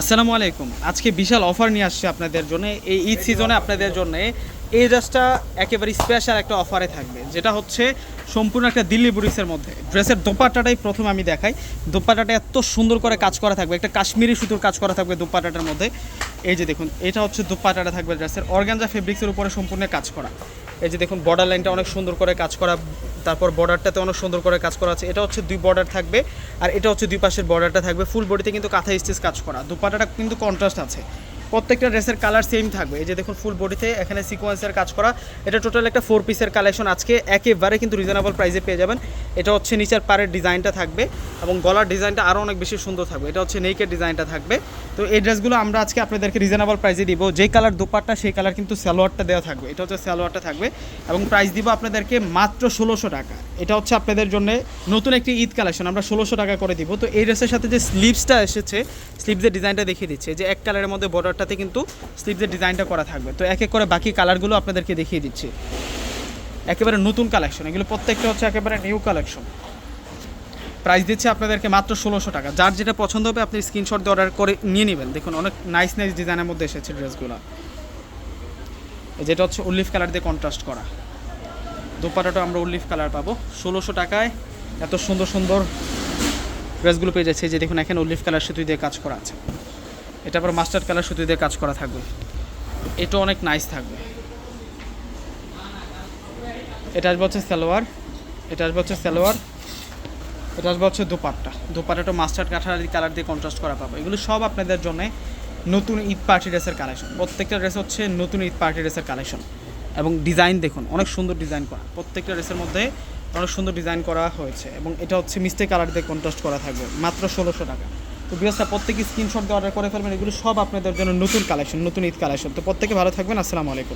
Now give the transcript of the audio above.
আসসালামু আলাইকুম। আজকে বিশাল অফার নিয়ে আসছে আপনাদের জন্য। এই ঈদ সিজনে আপনাদের জন্য এই ড্রেসটা একেবারে স্পেশাল একটা অফারে থাকবে। যেটা হচ্ছে সম্পূর্ণ একটা দিল্লি বুড়িসের মধ্যে। ড্রেসের দোপাট্টাটাই প্রথম আমি দেখাই। দোপাট্টাটা এত সুন্দর করে কাজ করা থাকবে। একটা কাশ্মীরি সুতোর কাজ করা থাকবে দোপাট্টাটার মধ্যে। এই যে দেখুন, এটা হচ্ছে দোপাট্টাটা থাকবে ড্রেসের অর্গানজা ফেব্রিক্সের উপরে সম্পূর্ণ কাজ করা। এই যে দেখুন বর্ডার লাইনটা অনেক সুন্দর করে কাজ করা। তারপর বর্ডারটাতে অনেক সুন্দর করে কাজ করা আছে। এটা হচ্ছে দুই বর্ডার থাকবে আর এটা হচ্ছে দুই পাশের বর্ডারটা থাকবে। ফুল বডিতে কিন্তু কাঁথা স্টিচ কাজ করা। দুপাটাটা কিন্তু কন্ট্রাস্ট আছে। প্রত্যেকটা ড্রেসের কালার সেম থাকবে। এই যে দেখুন ফুল বডিতে এখানে সিকোয়েন্সের কাজ করা। এটা টোটাল একটা ফোর পিসের কালেকশন আজকে। একেবারে কিন্তু রিজনেবল প্রাইসে পেয়ে যাবেন। এটা হচ্ছে নিচের পাড়ের ডিজাইনটা থাকবে এবং গলার ডিজাইনটা আরও অনেক বেশি সুন্দর থাকবে। এটা হচ্ছে নেকের ডিজাইনটা থাকবে। তো এই ড্রেসগুলো আমরা আজকে আপনাদেরকে রিজনেবল প্রাইসে দিব। যে কালার দুপাট্টা, সেই কালার কিন্তু সালোয়ারটা দেওয়া থাকবে। এটা হচ্ছে স্যালোয়ারটা থাকবে এবং প্রাইস দিব আপনাদেরকে মাত্র ষোলোশো টাকা। এটা হচ্ছে আপনাদের জন্য নতুন একটি ঈদ কালেকশন, আমরা ষোলোশো টাকা করে দিব। তো এই ড্রেসের সাথে যে স্লিভসটা এসেছে, স্লিভসের ডিজাইনটা দেখিয়ে দিচ্ছে, যে এক কালারের মধ্যে বর্ডারটাতে কিন্তু স্লিভসের ডিজাইনটা করা থাকবে। তো এক এক করে বাকি কালারগুলো আপনাদেরকে দেখিয়ে দিচ্ছি। একেবারে নতুন কালেকশন, এগুলো প্রত্যেকটা হচ্ছে একেবারে নিউ কালেকশন। প্রাইস দিচ্ছে আপনাদেরকে মাত্র ষোলোশো টাকা। যার যেটা পছন্দ হবে, আপনি স্ক্রিনশট দিয়ে অর্ডার করে নিয়ে নেবেন। দেখুন, অনেক নাইস নাইস ডিজাইনের মধ্যে এসেছে ড্রেসগুলো যেটা হচ্ছে উল্লিফ কালার দিয়ে কন্ট্রাস্ট করা। দোপাটাটা আমরা উল্লিফ কালার পাবো। ষোলোশো টাকায় এত সুন্দর সুন্দর ড্রেসগুলো পেয়ে যাচ্ছে যে দেখুন, এখানে উল্লিফ কালার সুতুই দিয়ে কাজ করা আছে। এটা আবার মাস্টার্ড কালার সুতুই দিয়ে কাজ করা থাকবে। এটা অনেক নাইস থাকবে। এটা আসবে হচ্ছে সালোয়ার। এটা আসবে হচ্ছে সালোয়ার। এটা আসবে হচ্ছে দোপাট্টা। দোপাট্টাটা মাস্টার্ড কাঠার কালার দিয়ে কন্ট্রাস্ট করা পাবো। এগুলো সব আপনাদের জন্য নতুন ঈদ পার্টি ড্রেসের কালেকশন প্রত্যেকটা ড্রেস হচ্ছে নতুন ঈদ পার্টি ড্রেসের কালেকশন এবং ডিজাইন দেখুন, অনেক সুন্দর ডিজাইন করা। প্রত্যেকটা ড্রেসের মধ্যে অনেক সুন্দর ডিজাইন করা হয়েছে এবং এটা হচ্ছে মিস্টেক কালার দিয়ে কন্ট্রাস্ট করা থাকবে, মাত্র ষোলোশো টাকা। তো বিয়সটা প্রত্যেকে স্ক্রিনশট দিয়ে অর্ডার করে ফেলবেন, এগুলো সব আপনাদের জন্য নতুন কালেকশন নতুন ঈদ কালেকশন তো প্রত্যেকে ভালো থাকবেন, আসসালামু আলাইকুম।